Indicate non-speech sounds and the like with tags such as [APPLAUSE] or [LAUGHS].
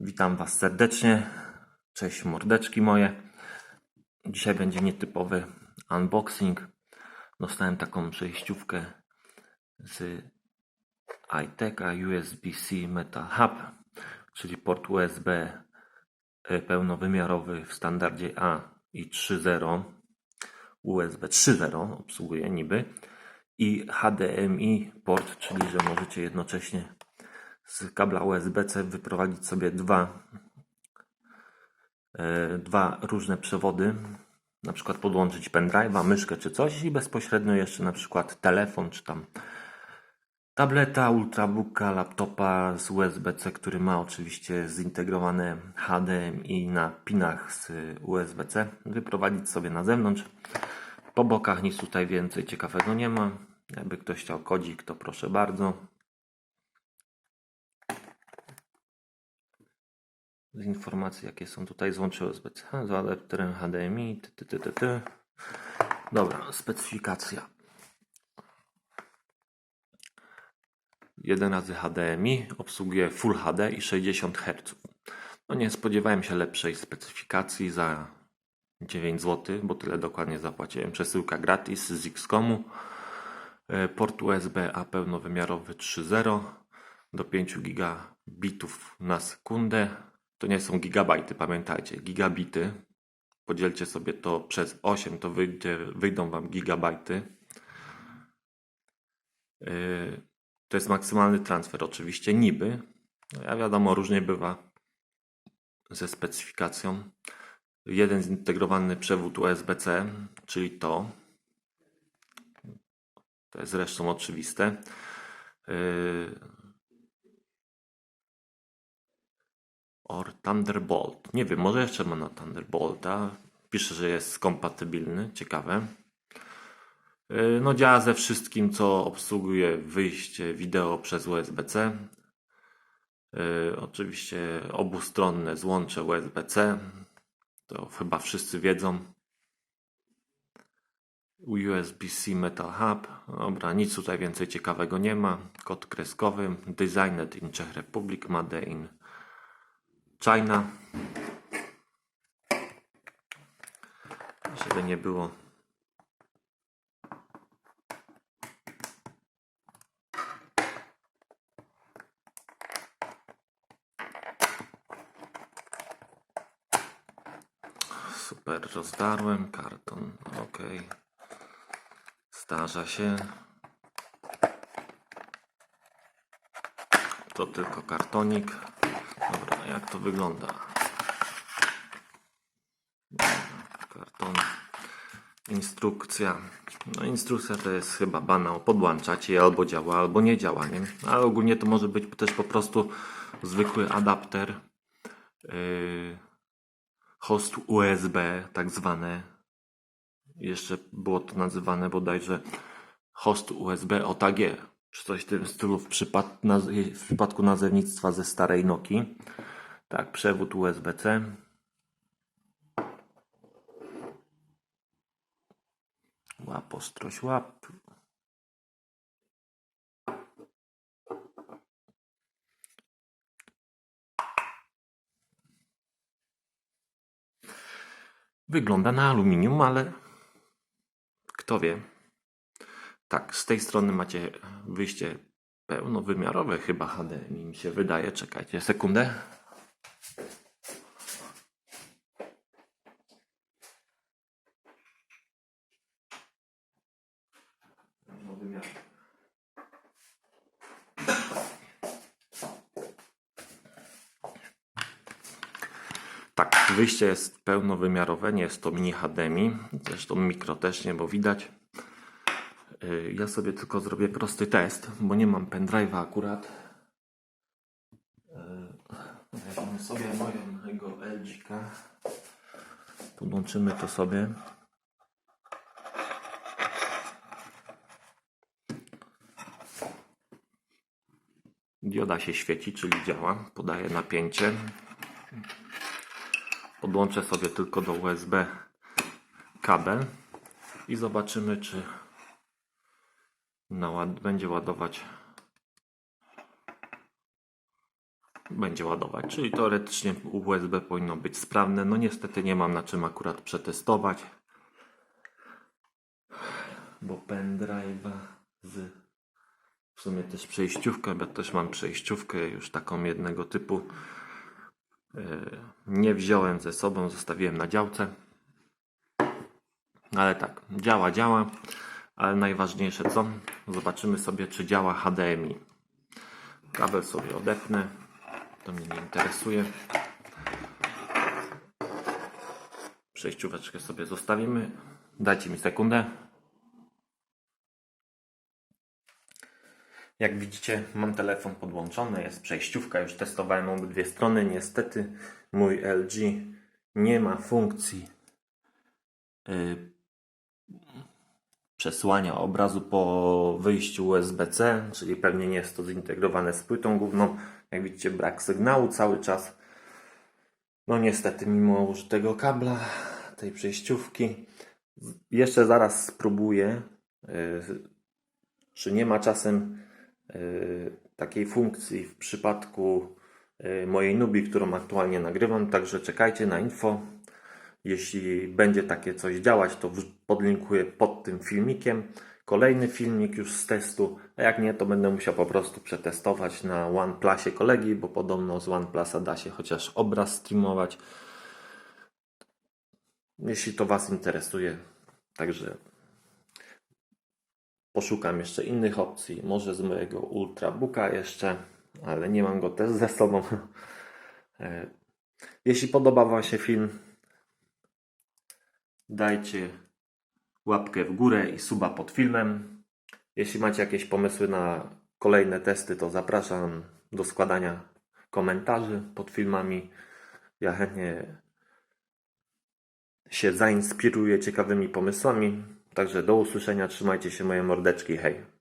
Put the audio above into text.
Witam Was serdecznie. Cześć mordeczki moje. Dzisiaj będzie nietypowy unboxing. Dostałem taką przejściówkę z iTeka USB-C Metal Hub, czyli port USB y, pełnowymiarowy w standardzie A i 3.0. USB 3.0 obsługuje niby i HDMI port, czyli że możecie jednocześnie z kabla USB-C wyprowadzić sobie dwa, e, dwa różne przewody, na przykład podłączyć pendrive'a, myszkę czy coś i bezpośrednio jeszcze na przykład telefon czy tam tableta, ultrabooka, laptopa z USB-C, który ma oczywiście zintegrowane HDMI na pinach z USB-C, wyprowadzić sobie na zewnątrz. Po bokach nic tutaj więcej ciekawego nie ma. Jakby ktoś chciał kodzik, to proszę bardzo. Z informacji, jakie są tutaj złącze USB-C z adapterem HDMI. Ty, ty, ty, ty. Dobra, specyfikacja. 1 razy HDMI obsługuje Full HD i 60 Hz. No nie spodziewałem się lepszej specyfikacji za 9 zł, bo tyle dokładnie zapłaciłem. Przesyłka gratis z Xcomu. E, Port USB A pełnowymiarowy 3.0 do 5 gigabitów na sekundę. To nie są gigabajty, pamiętajcie, gigabity. Podzielcie sobie to przez 8, to wyjdzie, wyjdą Wam gigabajty. Yy, To jest maksymalny transfer, oczywiście niby. No ja wiadomo, różnie bywa ze specyfikacją. Jeden zintegrowany przewód USB-C, czyli to. To jest zresztą oczywiste. Or Thunderbolt. Nie wiem, może jeszcze ma na Thunderbolta. Pisze, że jest kompatybilny. Ciekawe. Yy, No działa ze wszystkim, co obsługuje wyjście wideo przez USB-C. Yy, Oczywiście obustronne złącze USB-C. To chyba wszyscy wiedzą. USB-C Metal Hub. Dobra, nic tutaj więcej ciekawego nie ma. Kod kreskowy. Designed in Czech Republic. Made in China. Żeby nie było. Super, rozdarłem karton. Ok. Zdarza się. To tylko kartonik. Jak to wygląda? Karton. Instrukcja. No instrukcja to jest chyba banał. Podłączacie je albo działa, albo nie działa, nie? Ale ogólnie to może być też po prostu zwykły adapter. Yy, host USB, tak zwane. Jeszcze było to nazywane bodajże host USB OTG, czy coś w tym stylu w, przypad, w przypadku nazewnictwa ze starej Nokii. Tak, przewód USB-C. Łap, łap. Wygląda na aluminium, ale kto wie. Tak, z tej strony macie wyjście pełnowymiarowe chyba HDMI mi się wydaje. Czekajcie sekundę. Tak, wyjście jest pełnowymiarowe, nie jest to mini HDMI, zresztą mikro też nie, bo widać. Yy, Ja sobie tylko zrobię prosty test, bo nie mam pendrive'a akurat. Yy, Weźmy sobie mojego LG-ka. Podłączymy to sobie. Dioda się świeci, czyli działa. Podaje napięcie. Podłączę sobie tylko do USB kabel i zobaczymy, czy będzie ładować będzie ładować. Czyli teoretycznie USB powinno być sprawne. No niestety nie mam na czym akurat przetestować. Bo pendrive'a z w sumie też przejściówkę, bo też mam przejściówkę już taką jednego typu. Yy, Nie wziąłem ze sobą, zostawiłem na działce. Ale tak, działa, działa. Ale najważniejsze co? Zobaczymy sobie, czy działa HDMI. Kabel sobie odepnę. To mnie nie interesuje. Przejścióweczkę sobie zostawimy. Dajcie mi sekundę. Jak widzicie, mam telefon podłączony, jest przejściówka, już testowałem obydwie strony. Niestety mój LG nie ma funkcji y, przesłania obrazu po wyjściu USB-C, czyli pewnie nie jest to zintegrowane z płytą główną. Jak widzicie, brak sygnału cały czas. No niestety, mimo użytego kabla, tej przejściówki, jeszcze zaraz spróbuję, y, czy nie ma czasem takiej funkcji w przypadku y, mojej Nubi, którą aktualnie nagrywam, także czekajcie na info. Jeśli będzie takie coś działać, to podlinkuję pod tym filmikiem kolejny filmik już z testu, a jak nie, to będę musiał po prostu przetestować na OnePlusie kolegi, bo podobno z OnePlusa da się chociaż obraz streamować. Jeśli to Was interesuje, także poszukam jeszcze innych opcji, może z mojego Ultrabooka jeszcze, ale nie mam go też ze sobą. [LAUGHS] E, Jeśli podoba Wam się film, dajcie łapkę w górę i suba pod filmem. Jeśli macie jakieś pomysły na kolejne testy, to zapraszam do składania komentarzy pod filmami. Ja chętnie się zainspiruję ciekawymi pomysłami. Także do usłyszenia, trzymajcie się moje mordeczki, hej.